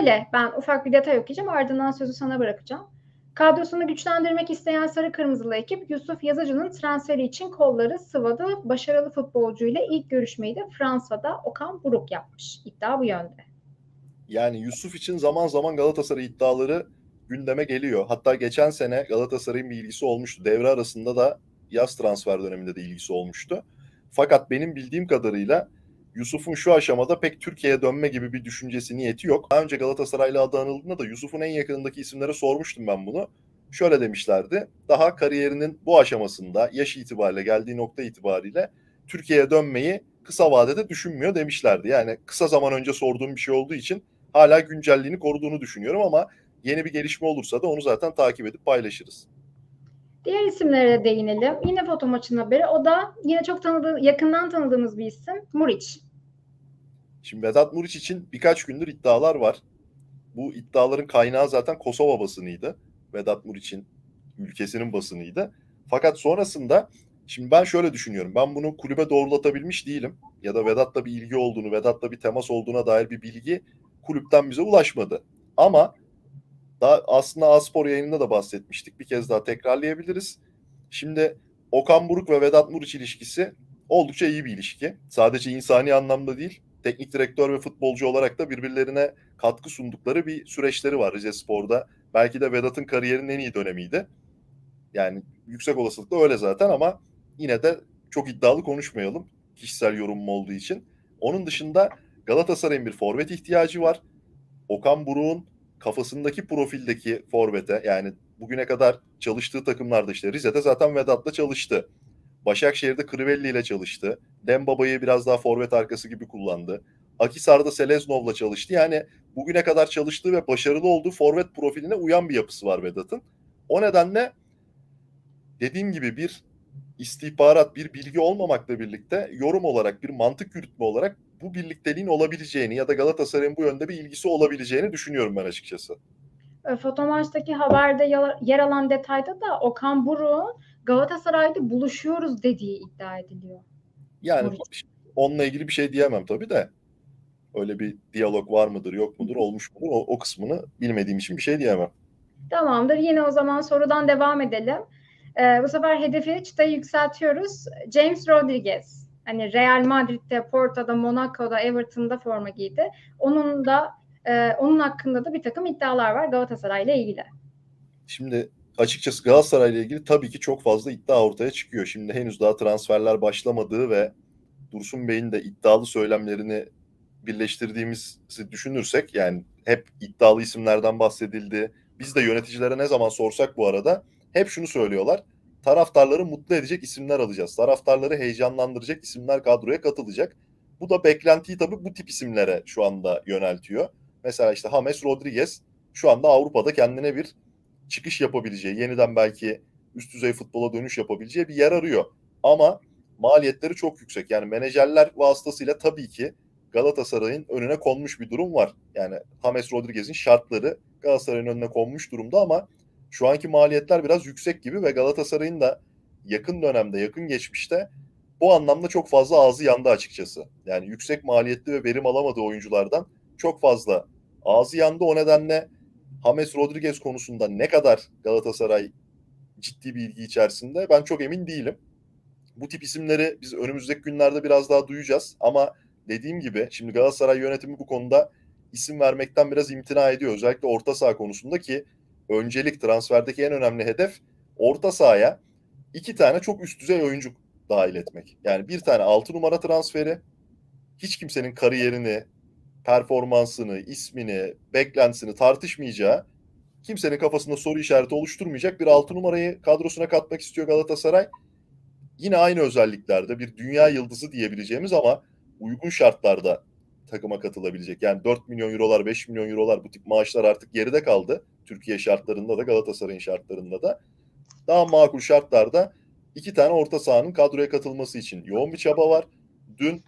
şöyle ben ufak bir detay okuyacağım ardından sözü sana bırakacağım. Kadrosunu güçlendirmek isteyen Sarı Kırmızılı ekip Yusuf Yazıcı'nın transferi için kolları sıvadı. Başarılı futbolcuyla ilk görüşmeyi de Fransa'da Okan Buruk yapmış. İddia bu yönde. Yani Yusuf için zaman zaman Galatasaray iddiaları gündeme geliyor. Hatta geçen sene Galatasaray'ın bir ilgisi olmuştu. Devre arasında da yaz transfer döneminde de ilgisi olmuştu. Fakat benim bildiğim kadarıyla Yusuf'un şu aşamada pek Türkiye'ye dönme gibi bir düşüncesi, niyeti yok. Daha önce Galatasaraylı adı anıldığında da Yusuf'un en yakınındaki isimlere sormuştum ben bunu. Şöyle demişlerdi. Daha kariyerinin bu aşamasında yaş itibariyle geldiği nokta itibariyle Türkiye'ye dönmeyi kısa vadede düşünmüyor demişlerdi. Yani kısa zaman önce sorduğum bir şey olduğu için hala güncelliğini koruduğunu düşünüyorum ama yeni bir gelişme olursa da onu zaten takip edip paylaşırız. Diğer isimlere de değinelim. Yine foto maçın haberi. O da yine çok tanıdığı, yakından tanıdığımız bir isim. Muriç. Şimdi Vedat Muriç için birkaç gündür iddialar var. Bu iddiaların kaynağı zaten Kosova basınıydı. Vedat Muriç'in ülkesinin basınıydı. Fakat sonrasında şimdi ben şöyle düşünüyorum. Ben bunu kulübe doğrulatabilmiş değilim. Ya da Vedat'la bir ilgi olduğunu, Vedat'la bir temas olduğuna dair bir bilgi kulüpten bize ulaşmadı. Ama daha aslında Aspor yayınında da bahsetmiştik. Bir kez daha tekrarlayabiliriz. Şimdi Okan Buruk ve Vedat Muriç ilişkisi oldukça iyi bir ilişki. Sadece insani anlamda değil, teknik direktör ve futbolcu olarak da birbirlerine katkı sundukları bir süreçleri var Rize Spor'da. Belki de Vedat'ın kariyerinin en iyi dönemiydi. Yani yüksek olasılıkla öyle zaten ama yine de çok iddialı konuşmayalım kişisel yorumum olduğu için. Onun dışında Galatasaray'ın bir forvet ihtiyacı var. Okan Buruk'un kafasındaki profildeki forvete yani bugüne kadar çalıştığı takımlarda işte Rize'de zaten Vedat'la çalıştı. Başakşehir'de Crivelli ile çalıştı. Dembaba'yı biraz daha forvet arkası gibi kullandı. Akisar'da Seleznov'la çalıştı. Yani bugüne kadar çalıştığı ve başarılı olduğu forvet profiline uyan bir yapısı var Vedat'ın. O nedenle dediğim gibi bir istihbarat, bir bilgi olmamakla birlikte yorum olarak, bir mantık yürütme olarak bu birlikteliğin olabileceğini ya da Galatasaray'ın bu yönde bir ilgisi olabileceğini düşünüyorum ben açıkçası. E, Fotomaçtaki haberde yer alan detayda da Okan Buruk'un Galatasaray'da buluşuyoruz dediği iddia ediliyor. Yani Muriç. onunla ilgili bir şey diyemem tabii de. Öyle bir diyalog var mıdır, yok mudur, olmuş mudur? O, o kısmını bilmediğim için bir şey diyemem. Tamamdır. Yine o zaman sorudan devam edelim. Ee, bu sefer hedefi çıtayı yükseltiyoruz. James Rodriguez. Hani Real Madrid'de, Porto'da, Monaco'da, Everton'da forma giydi. Onun da e, onun hakkında da bir takım iddialar var Galatasaray ile ilgili. Şimdi açıkçası Galatasaray ile ilgili tabii ki çok fazla iddia ortaya çıkıyor. Şimdi henüz daha transferler başlamadığı ve Dursun Bey'in de iddialı söylemlerini birleştirdiğimizi düşünürsek yani hep iddialı isimlerden bahsedildi. Biz de yöneticilere ne zaman sorsak bu arada hep şunu söylüyorlar. Taraftarları mutlu edecek isimler alacağız. Taraftarları heyecanlandıracak isimler kadroya katılacak. Bu da beklentiyi tabii bu tip isimlere şu anda yöneltiyor. Mesela işte James Rodriguez şu anda Avrupa'da kendine bir çıkış yapabileceği, yeniden belki üst düzey futbola dönüş yapabileceği bir yer arıyor. Ama maliyetleri çok yüksek. Yani menajerler vasıtasıyla tabii ki Galatasaray'ın önüne konmuş bir durum var. Yani James Rodriguez'in şartları Galatasaray'ın önüne konmuş durumda ama şu anki maliyetler biraz yüksek gibi ve Galatasaray'ın da yakın dönemde, yakın geçmişte bu anlamda çok fazla ağzı yandı açıkçası. Yani yüksek maliyetli ve verim alamadığı oyunculardan çok fazla ağzı yandı. O nedenle James Rodriguez konusunda ne kadar Galatasaray ciddi bir ilgi içerisinde ben çok emin değilim. Bu tip isimleri biz önümüzdeki günlerde biraz daha duyacağız ama dediğim gibi şimdi Galatasaray yönetimi bu konuda isim vermekten biraz imtina ediyor. Özellikle orta saha konusunda ki öncelik transferdeki en önemli hedef orta sahaya iki tane çok üst düzey oyuncu dahil etmek. Yani bir tane altı numara transferi hiç kimsenin kariyerini, performansını, ismini, beklentisini tartışmayacağı, kimsenin kafasında soru işareti oluşturmayacak bir altı numarayı kadrosuna katmak istiyor Galatasaray. Yine aynı özelliklerde bir dünya yıldızı diyebileceğimiz ama uygun şartlarda takıma katılabilecek. Yani 4 milyon eurolar, 5 milyon eurolar bu tip maaşlar artık geride kaldı. Türkiye şartlarında da Galatasaray'ın şartlarında da. Daha makul şartlarda iki tane orta sahanın kadroya katılması için yoğun bir çaba var. Dün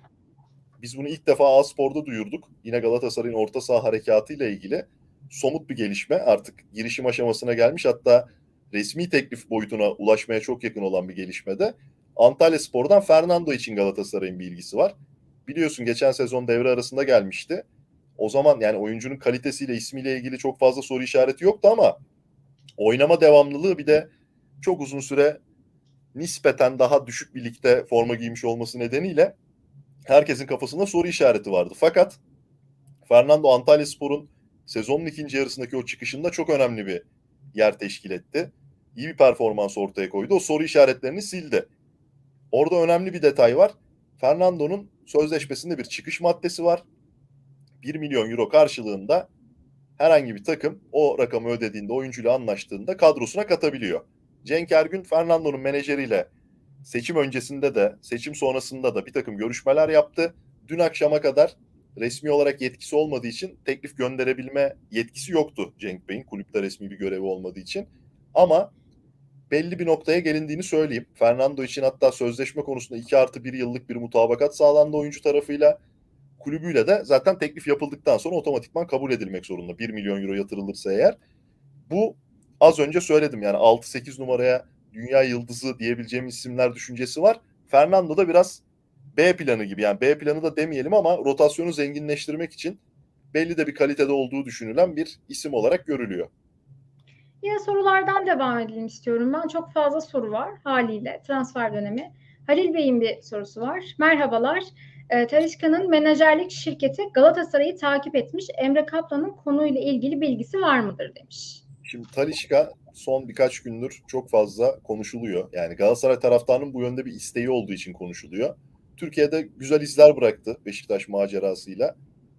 biz bunu ilk defa A-Spor'da duyurduk. Yine Galatasaray'ın orta saha harekatı ile ilgili somut bir gelişme. Artık girişim aşamasına gelmiş. Hatta resmi teklif boyutuna ulaşmaya çok yakın olan bir gelişmede. Antalya Spor'dan Fernando için Galatasaray'ın bilgisi var. Biliyorsun geçen sezon devre arasında gelmişti. o zaman yani oyuncunun kalitesiyle ismiyle ilgili çok fazla soru işareti yoktu ama oynama devamlılığı bir de çok uzun süre nispeten daha düşük bir ligde forma giymiş olması nedeniyle herkesin kafasında soru işareti vardı. Fakat Fernando Antalyaspor'un sezonun ikinci yarısındaki o çıkışında çok önemli bir yer teşkil etti. İyi bir performans ortaya koydu. O soru işaretlerini sildi. Orada önemli bir detay var. Fernando'nun sözleşmesinde bir çıkış maddesi var. 1 milyon euro karşılığında herhangi bir takım o rakamı ödediğinde oyuncuyla anlaştığında kadrosuna katabiliyor. Cenk Ergün Fernando'nun menajeriyle seçim öncesinde de seçim sonrasında da bir takım görüşmeler yaptı. Dün akşama kadar resmi olarak yetkisi olmadığı için teklif gönderebilme yetkisi yoktu Cenk Bey'in kulüpte resmi bir görevi olmadığı için. Ama belli bir noktaya gelindiğini söyleyeyim. Fernando için hatta sözleşme konusunda 2 artı 1 yıllık bir mutabakat sağlandı oyuncu tarafıyla. Kulübüyle de zaten teklif yapıldıktan sonra otomatikman kabul edilmek zorunda. 1 milyon euro yatırılırsa eğer. Bu az önce söyledim yani 6-8 numaraya dünya yıldızı diyebileceğim isimler düşüncesi var. Fernando da biraz B planı gibi yani B planı da demeyelim ama rotasyonu zenginleştirmek için belli de bir kalitede olduğu düşünülen bir isim olarak görülüyor. Yine sorulardan devam edelim istiyorum ben. Çok fazla soru var haliyle transfer dönemi. Halil Bey'in bir sorusu var. Merhabalar. E, Talişka'nın menajerlik şirketi Galatasaray'ı takip etmiş. Emre Kaplan'ın konuyla ilgili bilgisi var mıdır demiş. Şimdi Talişka son birkaç gündür çok fazla konuşuluyor. Yani Galatasaray taraftarının bu yönde bir isteği olduğu için konuşuluyor. Türkiye'de güzel izler bıraktı Beşiktaş macerasıyla.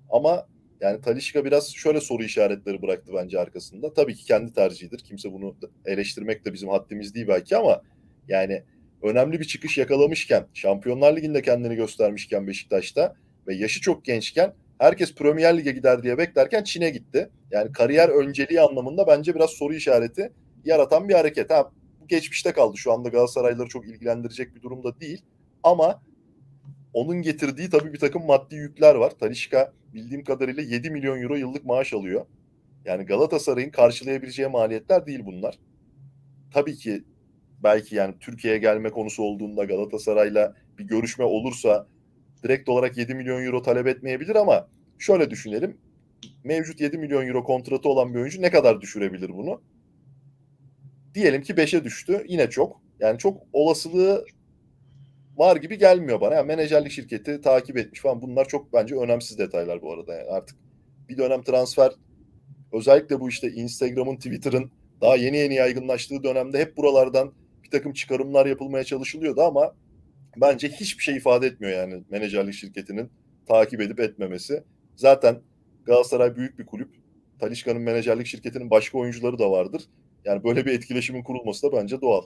Ama yani Talişka biraz şöyle soru işaretleri bıraktı bence arkasında. Tabii ki kendi tercihidir. Kimse bunu eleştirmek de bizim haddimiz değil belki ama yani önemli bir çıkış yakalamışken, Şampiyonlar Ligi'nde kendini göstermişken Beşiktaş'ta ve yaşı çok gençken herkes Premier Lig'e gider diye beklerken Çin'e gitti. Yani kariyer önceliği anlamında bence biraz soru işareti yaratan bir hareket. Ha, geçmişte kaldı. Şu anda Galatasaraylıları çok ilgilendirecek bir durumda değil. Ama onun getirdiği tabii bir takım maddi yükler var. Talişka bildiğim kadarıyla 7 milyon euro yıllık maaş alıyor. Yani Galatasaray'ın karşılayabileceği maliyetler değil bunlar. Tabii ki belki yani Türkiye'ye gelme konusu olduğunda Galatasaray'la bir görüşme olursa direkt olarak 7 milyon euro talep etmeyebilir ama şöyle düşünelim. Mevcut 7 milyon euro kontratı olan bir oyuncu ne kadar düşürebilir bunu? Diyelim ki 5'e düştü. Yine çok. Yani çok olasılığı var gibi gelmiyor bana. Yani menajerlik şirketi takip etmiş falan. Bunlar çok bence önemsiz detaylar bu arada. Yani artık bir dönem transfer özellikle bu işte Instagram'ın, Twitter'ın daha yeni yeni yaygınlaştığı dönemde hep buralardan bir takım çıkarımlar yapılmaya çalışılıyordu ama bence hiçbir şey ifade etmiyor yani menajerlik şirketinin takip edip etmemesi. Zaten Galatasaray büyük bir kulüp. Talişka'nın menajerlik şirketinin başka oyuncuları da vardır. Yani böyle bir etkileşimin kurulması da bence doğal.